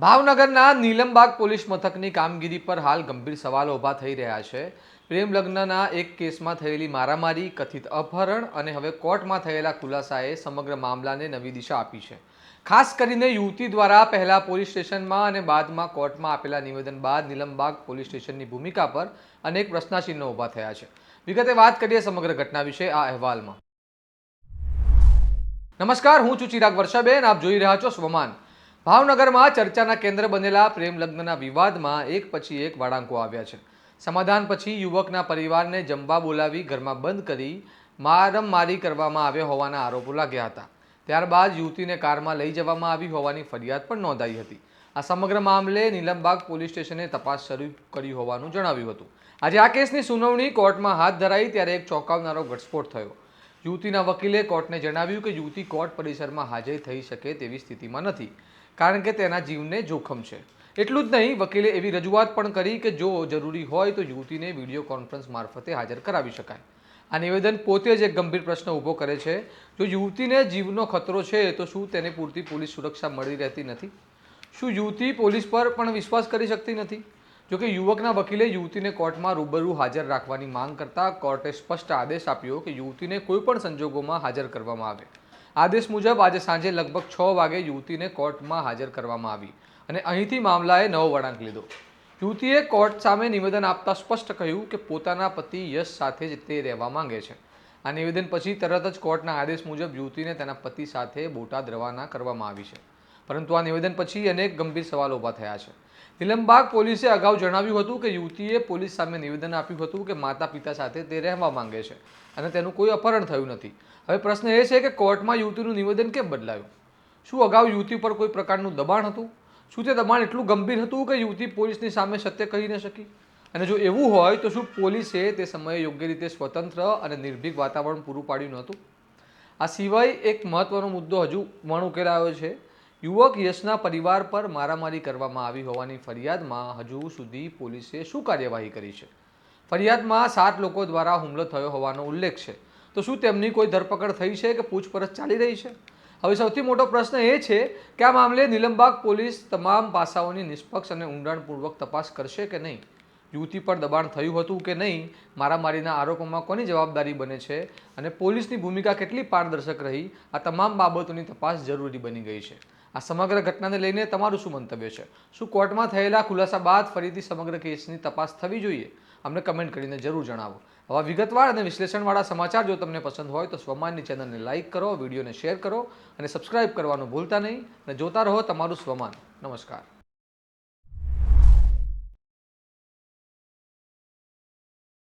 ભાવનગરના નીલમબાગ પોલીસ મથકની કામગીરી પર હાલ ગંભીર સવાલો ઊભા થઈ રહ્યા છે. પ્રેમ લગ્નના એક કેસમાં થયેલી મારામારી, કથિત અપહરણ અને હવે કોર્ટમાં થયેલા ખુલાસાએ સમગ્ર મામલાને નવી દિશા આપી છે. ખાસ કરીને યુવતી દ્વારા પહેલા પોલીસ સ્ટેશનમાં અને બાદમાં કોર્ટમાં આપેલા નિવેદન બાદ નીલમબાગ પોલીસ સ્ટેશનની ભૂમિકા પર અનેક પ્રશ્નાચિહ્નો ઊભા થયા છે. વિગતે વાત કરીએ સમગ્ર ઘટના વિશે આ અહેવાલમાં. નમસ્કાર, હું છું ચિરાગ વર્ષાબેન. આપ જોઈ રહ્યા છો સ્વમાન. ભાવનગરમાં ચર્ચાના કેન્દ્ર બનેલા પ્રેમ લગ્નના વિવાદમાં એક પછી એક વળાંકો આવ્યા છે. સમાધાન પછી યુવકના પરિવારને જમવા બોલાવી ઘરમાં બંધ કરી મારમમારી કરવામાં આવ્યા હોવાના આરોપો લાગ્યા હતા. ત્યારબાદ યુવતીને કારમાં લઈ જવામાં આવી હોવાની ફરિયાદ પણ નોંધાઈ હતી. આ સમગ્ર મામલે નીલમબાગ પોલીસ સ્ટેશને તપાસ શરૂ કરી હોવાનું જણાવ્યું હતું. આજે આ કેસની સુનાવણી કોર્ટમાં હાથ ધરાઈ ત્યારે એક ચોંકાવનારો ઘટસ્ફોટ થયો. યુવતીના વકીલે કોર્ટને જણાવ્યું કે યુવતી કોર્ટ પરિસરમાં હાજર થઈ શકે તેવી સ્થિતિમાં નથી, કારણ કે તેના જીવને જોખમ છે. એટલું જ નહીં, વકીલે એવી રજૂઆત પણ કરી કે જો જરૂરી હોય તો યુવતીને વીડિયો કોન્ફરન્સ મારફતે હાજર કરાવી શકાય. આ નિવેદન પોતે જ એક ગંભીર પ્રશ્ન ઊભો કરે છે. જો યુવતીને જીવનો ખતરો છે, તો શું તેને પૂરતી પોલીસ સુરક્ષા મળી રહેતી નથી? શું યુવતી પોલીસ પર પણ વિશ્વાસ કરી શકતી નથી? જોકે યુવકના વકીલે યુવતીને કોર્ટમાં રૂબરૂ હાજર રાખવાની માંગ કરતા કોર્ટે સ્પષ્ટ આદેશ આપ્યો કે યુવતીને કોઈપણ સંજોગોમાં હાજર કરવામાં આવે. આદેશ મુજબ આજે સાંજે લગભગ છ વાગે યુવતીને કોર્ટમાં હાજર કરવામાં આવી અને અહીંથી મામલાએ નવો વળાંક લીધો. યુવતીએ કોર્ટ સામે નિવેદન આપતા સ્પષ્ટ કહ્યું કે પોતાના પતિ યશ સાથે જ તે રહેવા માંગે છે. આ નિવેદન પછી તરત જ કોર્ટના આદેશ મુજબ યુવતીને તેના પતિ સાથે બોટાદ રવાના કરવામાં આવી છે. પરંતુ આ નિવેદન પછી અનેક ગંભીર સવાલો ઊભા થયા છે. નિલમબાગ પોલીસે અગાઉ જણાવ્યું હતું કે યુવતીએ પોલીસ સામે નિવેદન આપ્યું હતું કે માતા પિતા સાથે તે રહેવા માંગે છે અને તેનું કોઈ અપહરણ થયું નથી. હવે પ્રશ્ન એ છે કે કોર્ટમાં યુવતીનું નિવેદન કેમ બદલાયું? શું અગાઉ યુવતી પર કોઈ પ્રકારનું દબાણ હતું? શું તે દબાણ એટલું ગંભીર હતું કે યુવતી પોલીસની સામે સત્ય કહી ન શકી? અને જો એવું હોય, તો શું પોલીસે તે સમયે યોગ્ય રીતે સ્વતંત્ર અને નિર્ભીક વાતાવરણ પૂરું પાડ્યું નહોતું? આ સિવાય એક મહત્વનો મુદ્દો હજુ પણ ઉકેલાયો છે. યુવક યશના પરિવાર પર મારામારી કરવામાં આવી હોવાની ફરિયાદમાં હજુ સુધી પોલીસે શું કાર્યવાહી કરી છે? ફરિયાદમાં સાત લોકો દ્વારા હુમલો થયો હોવાનો ઉલ્લેખ છે. તો શું તેમની કોઈ ધરપકડ થઈ છે કે પૂછપરછ ચાલી રહી છે? હવે સૌથી મોટો પ્રશ્ન એ છે કે આ મામલે નિલમબાગ પોલીસ તમામ પાસાઓની નિષ્પક્ષ અને ઊંડાણપૂર્વક તપાસ કરશે કે નહીં? યુવતી પર દબાણ થયું હતું કે નહીં? મારામારીના આરોપોમાં કોની જવાબદારી બને છે? અને પોલીસની ભૂમિકા કેટલી પારદર્શક રહી? આ તમામ બાબતોની તપાસ જરૂરી બની ગઈ છે. આ સમગ્ર ઘટનાને લઈને તમારું શું મંતવ્ય છે? શું કોર્ટમાં થયેલા ખુલાસા બાદ ફરીથી સમગ્ર કેસની તપાસ થવી જોઈએ? અમને કમેન્ટ કરીને જરૂર જણાવો. આવા વિગતવાર અને વિશ્લેષણવાળા સમાચાર જો તમને પસંદ હોય તો સ્વમાનની ચેનલને લાઇક કરો, વિડીયોને શેર કરો અને સબસ્ક્રાઇબ કરવાનું ભૂલતા નહીં. અને જોતા રહો તમારું સ્વમાન. નમસ્કાર.